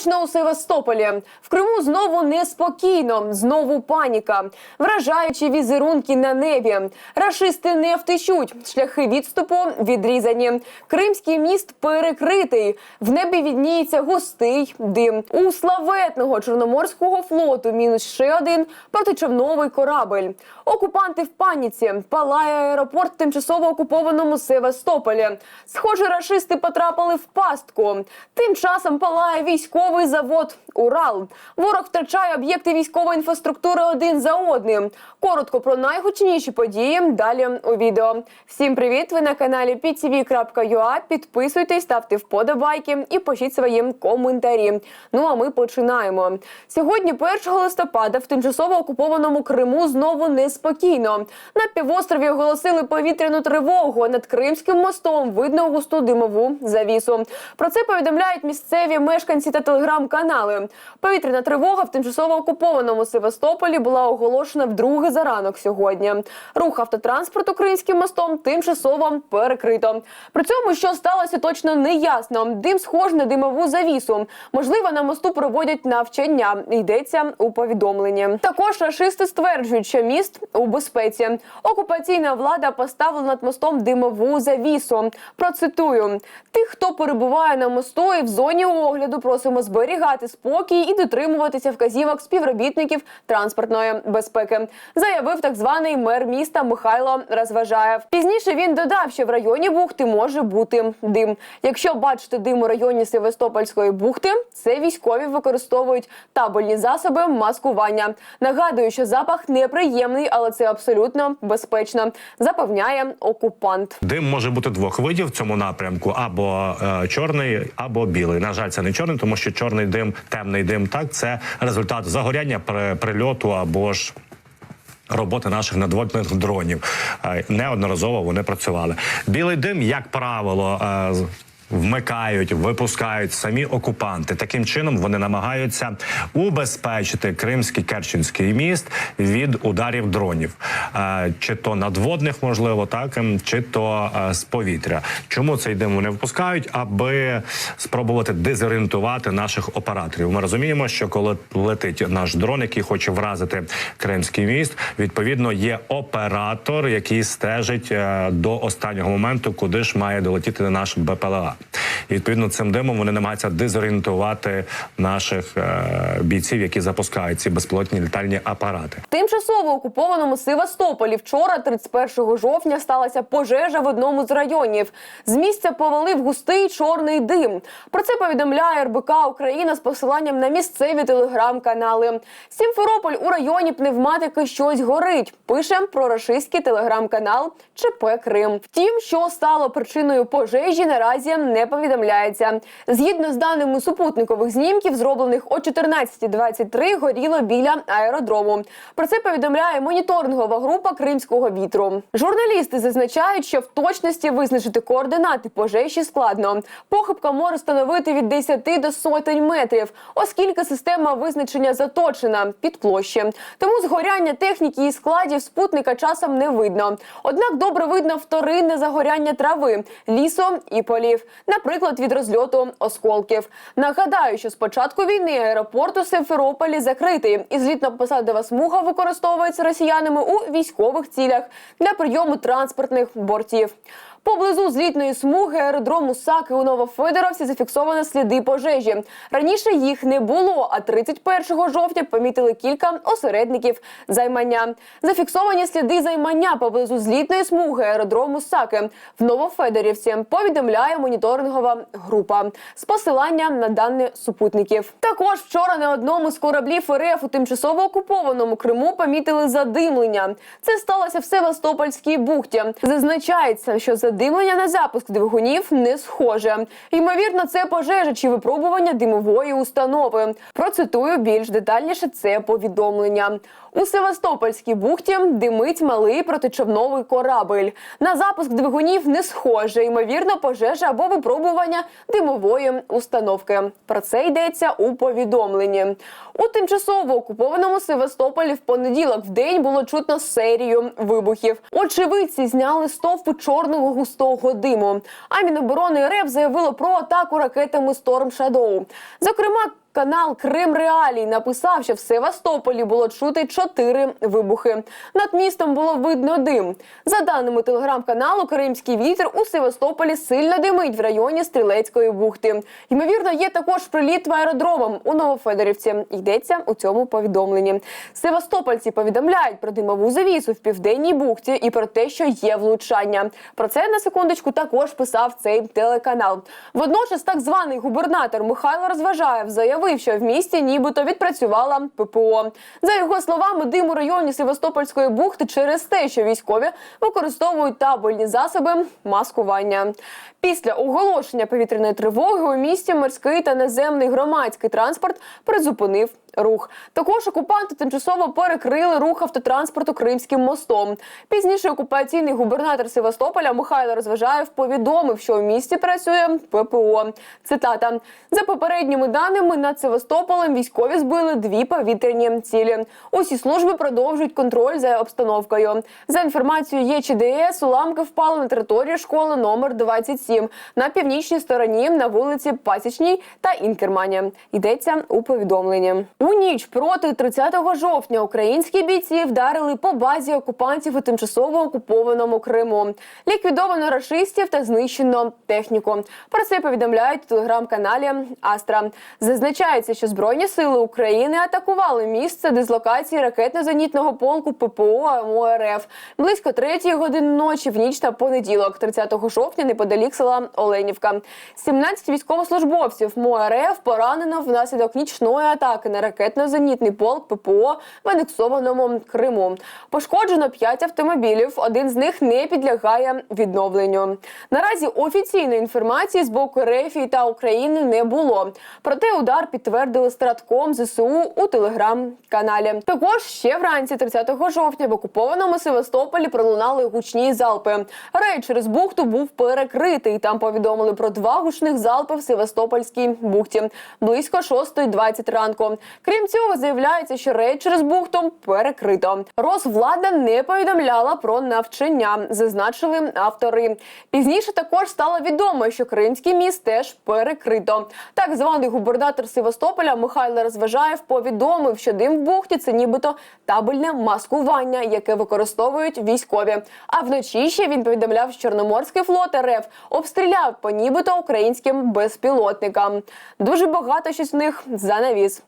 Гучно у Севастополі. В Криму знову неспокійно, знову паніка. Вражаючі візерунки на небі. Рашисти не втечуть. Шляхи відступу відрізані. Кримський міст перекритий. В небі відніється густий дим. У славетного чорноморського флоту мінус ще один протичовновий корабель. Окупанти в паніці. Палає аеропорт тимчасово окупованому Севастополі. Схоже, рашисти потрапили в пастку. Тим часом палає військовий завод Урал. Ворог втрачає об'єкти військової інфраструктури один за одним. Коротко про найгучніші події далі у відео. Всім привіт! Ви на каналі ptv.ua. Підписуйтесь, ставте вподобайки і пишіть свої коментарі. Ну а ми починаємо. Сьогодні, 1 листопада, в тимчасово окупованому Криму знову неспокійно. На півострові оголосили повітряну тривогу. Над Кримським мостом видно густу димову завісу. Про це повідомляють місцеві мешканці та телеграм-канали. Повітряна тривога в тимчасово окупованому Севастополі була оголошена вдруге за ранок сьогодні. Рух автотранспорту Кримським мостом тимчасово перекрито. При цьому, що сталося, точно не ясно. Дим схож на димову завісу. Можливо, на мосту проводять навчання. Йдеться у повідомленні. Також рашисти стверджують, що міст у безпеці. Окупаційна влада поставила над мостом димову завісу. Процитую: тих, хто перебуває на мосту і в зоні огляду, просимо зберігати спокій і дотримуватися вказівок співробітників транспортної безпеки, заявив так званий мер міста Михайло Розважаєв. Пізніше він додав, що в районі бухти може бути дим. Якщо бачите дим у районі Севастопольської бухти, це військові використовують табельні засоби маскування. Нагадую, що запах неприємний, але це абсолютно безпечно, запевняє окупант. Дим може бути двох видів в цьому напрямку: або е, чорний, або білий. На жаль, це не чорний, тому що чорний дим, темний дим, так це результат загоряння прильоту або ж. Роботи наших надводних дронів Е, неодноразово вони працювали. Білий дим, як правило, е, вмикають, випускають самі окупанти. Таким чином вони намагаються убезпечити Кримський Керченський міст від ударів дронів, Е, чи то надводних, можливо, так ем, чи то е, з повітря. Чому цей дим вони випускають? Аби спробувати дезорієнтувати наших операторів. Ми розуміємо, що коли летить наш дрон, який хоче вразити Кримський міст, відповідно є оператор, який стежить е, до останнього моменту, куди ж має долетіти наш БПЛА. І відповідно цим димом вони намагаються дезорієнтувати наших е, бійців, які запускають ці безпілотні літальні апарати. Тимчасово окупованому Севастополі вчора, 31 жовтня, сталася пожежа в одному з районів. З місця повалив густий чорний дим. Про це повідомляє РБК Україна з посиланням на місцеві телеграм-канали. Сімферополь у районі пневматики щось горить. Пише про рашистський телеграм-канал ЧП Крим. Втім, що стало причиною пожежі, наразі не повідомляється. Згідно з даними супутникових знімків, зроблених о 14.23, горіло біля аеродрому. Про це повідомляє моніторингова група Кримського вітру. Журналісти зазначають, що в точності визначити координати пожежі складно. Похибка може становити від 10 до сотень метрів, оскільки система визначення заточена під площі. Тому згоряння техніки і складів спутника часом не видно. Однак добре видно вторинне загоряння трави, лісу і полів, наприклад, від розльоту осколків. Нагадаю, що з початку війни аеропорт у Симферополі закритий, і злітно-посадова смуга використовується росіянами у військових цілях для прийому транспортних бортів. Поблизу злітної смуги аеродрому Саки у Новофедоровці зафіксовано сліди пожежі. Раніше їх не було, а 31 жовтня помітили кілька осередників займання. Зафіксовані сліди займання поблизу злітної смуги аеродрому Саки в Новофедорівці. Повідомляє моніторингова група з посиланням на дані супутників. Також вчора на одному з кораблів РФ у тимчасово окупованому Криму помітили задимлення. Це сталося в Севастопольській бухті. Зазначається, що задимлення на запуск двигунів не схоже. Ймовірно, це пожежа чи випробування димової установи. Процитую більш детальніше це повідомлення. У Севастопольській бухті димить малий протичовновий корабель. На запуск двигунів не схоже. Ймовірно, пожежа або випробування димової установки. Про це йдеться у повідомленні. У тимчасово окупованому Севастополі в понеділок в день було чутно серію вибухів. Очевидці зняли стовпу чорного густого диму. А Міноборони РФ заявило про атаку ракетами Storm Shadow. Зокрема, Канал Крим Реалій написав, що в Севастополі було чути чотири вибухи. Над містом було видно дим. За даними телеграм-каналу, Кримський вітер у Севастополі сильно димить в районі Стрілецької бухти. Ймовірно, є також приліт в аеродромом у Новофедорівці. Йдеться у цьому повідомленні. Севастопольці повідомляють про димову завісу в південній бухті і про те, що є влучання. Про це на секундочку також писав цей телеканал. Водночас, так званий губернатор Михайло Розважаєв заявив, що в місті нібито відпрацювала ППО. За його словами, дим у районі Севастопольської бухти через те, що військові використовують табельні засоби маскування. Після оголошення повітряної тривоги у місті морський та наземний громадський транспорт призупинив рух. Також окупанти тимчасово перекрили рух автотранспорту Кримським мостом. Пізніше окупаційний губернатор Севастополя Михайло Розважаєв повідомив, що в місті працює ППО. Цитата за попередніми даними над Севастополем військові збили дві повітряні цілі. Усі служби продовжують контроль за обстановкою. За інформацією ЄЧДС, уламки впали на територію школи номер 27 на північній стороні на вулиці Пасічній та Інкермані. Йдеться у повідомленні. У ніч проти 30 жовтня українські бійці вдарили по базі окупантів у тимчасово окупованому Криму. Ліквідовано рашистів та знищено техніку. Про це повідомляють у телеграм-каналі Астра. Зазначається, що збройні сили України атакували місце дислокації ракетно-зенітного полку ППО МОРФ близько третьої години ночі в ніч та понеділок, 30 жовтня, неподалік села Оленівка. 17 військовослужбовців МОРФ поранено внаслідок нічної атаки на ракетно-зенітний полк ППО в анексованому Криму. Пошкоджено 5 автомобілів. Один з них не підлягає відновленню. Наразі офіційної інформації з боку РФ та України не було. Проте удар підтвердили стратком ЗСУ у телеграм-каналі. Також ще вранці 30 жовтня в окупованому Севастополі пролунали гучні залпи. Рейд через бухту був перекритий. Там повідомили про два гучних залпи в Севастопольській бухті близько 6.20 ранку. Крім цього, заявляється, що рейд через бухту перекрито. Розвлада не повідомляла про навчання, зазначили автори. Пізніше також стало відомо, що Кримський міст теж перекрито. Так званий губернатор Севастополя Михайло Розважаєв повідомив, що дим в бухті це нібито табельне маскування, яке використовують військові. А вночі ще він повідомляв, що Чорноморський флот РФ обстріляв по нібито українським безпілотникам. Дуже багато щось в них занавіс.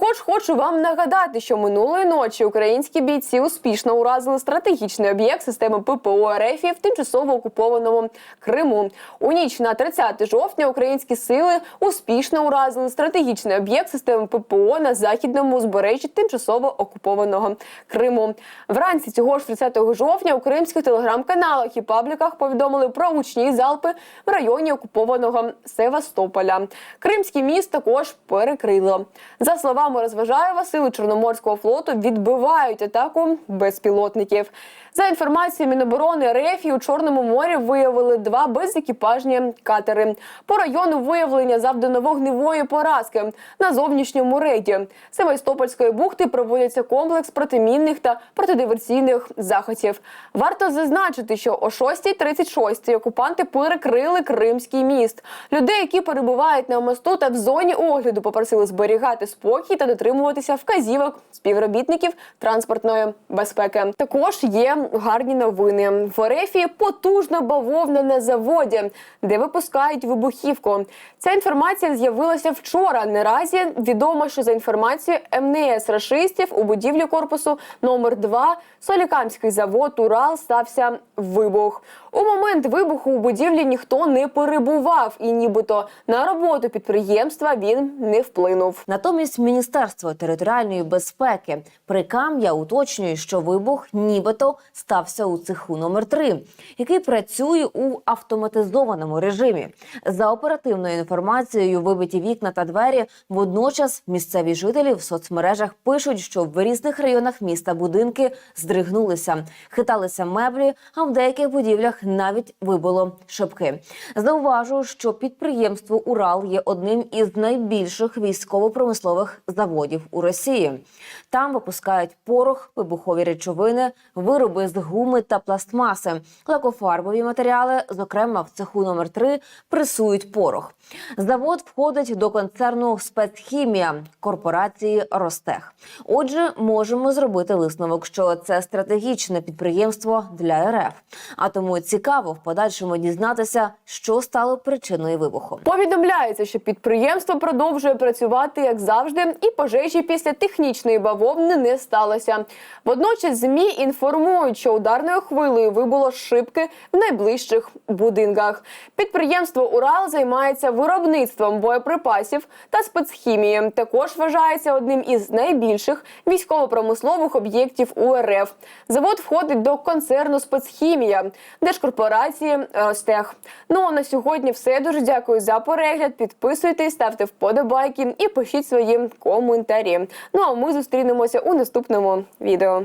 Також хочу вам нагадати, що минулої ночі українські бійці успішно уразили стратегічний об'єкт системи ППО РФ в тимчасово окупованому Криму. У ніч на 30 жовтня українські сили успішно уразили стратегічний об'єкт системи ППО на західному узбережжі тимчасово окупованого Криму. Вранці цього ж 30 жовтня у кримських телеграм-каналах і пабліках повідомили про гучні залпи в районі окупованого Севастополя. Кримський міст також перекрило. За словами Розважаєва, сили Чорноморського флоту відбивають атаку безпілотників. За інформацією Міноборони РФ у Чорному морі виявили два безекіпажні катери. По району виявлення завдано вогневої поразки на зовнішньому рейді Севастопольської бухти проводяться комплекс протимінних та протидиверсійних заходів. Варто зазначити, що о 6.36 окупанти перекрили Кримський міст. Людей, які перебувають на мосту та в зоні огляду, попросили зберігати спокій та дотримуватися вказівок співробітників транспортної безпеки. Також є гарні новини. В Орефії потужна бавовна на заводі, де випускають вибухівку. Ця інформація з'явилася вчора. Наразі відомо, що за інформацією МНС рашистів у будівлі корпусу номер 2 Солікамський завод Урал стався вибух. У момент вибуху у будівлі ніхто не перебував, і нібито на роботу підприємства він не вплинув. Натомість Міністерство територіальної безпеки Прикам'я уточнює, що вибух нібито стався у цеху номер 3 який працює у автоматизованому режимі. За оперативною інформацією, вибиті вікна та двері. Водночас місцеві жителі в соцмережах пишуть, що в різних районах міста будинки здригнулися, хиталися меблі, а в деяких будівлях навіть вибило шибки. Зауважу, що підприємство Урал є одним із найбільших військово-промислових заводів у Росії. Там випускають порох, вибухові речовини, вироби з гуми та пластмаси, лакофарбові матеріали. Зокрема, в цеху номер 3 пресують порох. Завод входить до концерну спецхімія корпорації Ростех. Отже, можемо зробити висновок, що це стратегічне підприємство для РФ. А тому цікаво в подальшому дізнатися, що стало причиною вибуху. Повідомляється, що підприємство продовжує працювати як завжди, і пожежі після технічної бавовни не сталося. Водночас змі інформують, що ударною хвилею вибуло шибки в найближчих будинках. Підприємство Урал займається виробництвом боєприпасів та спецхімії. Також вважається одним із найбільших військово-промислових об'єктів УРФ. Завод входить до концерну спецхімія держкорпорації Ростех. Ну а на сьогодні все. Дуже дякую за перегляд. Підписуйтесь, ставте вподобайки і пишіть свої коментарі. Ну а ми зустрінемося у наступному відео.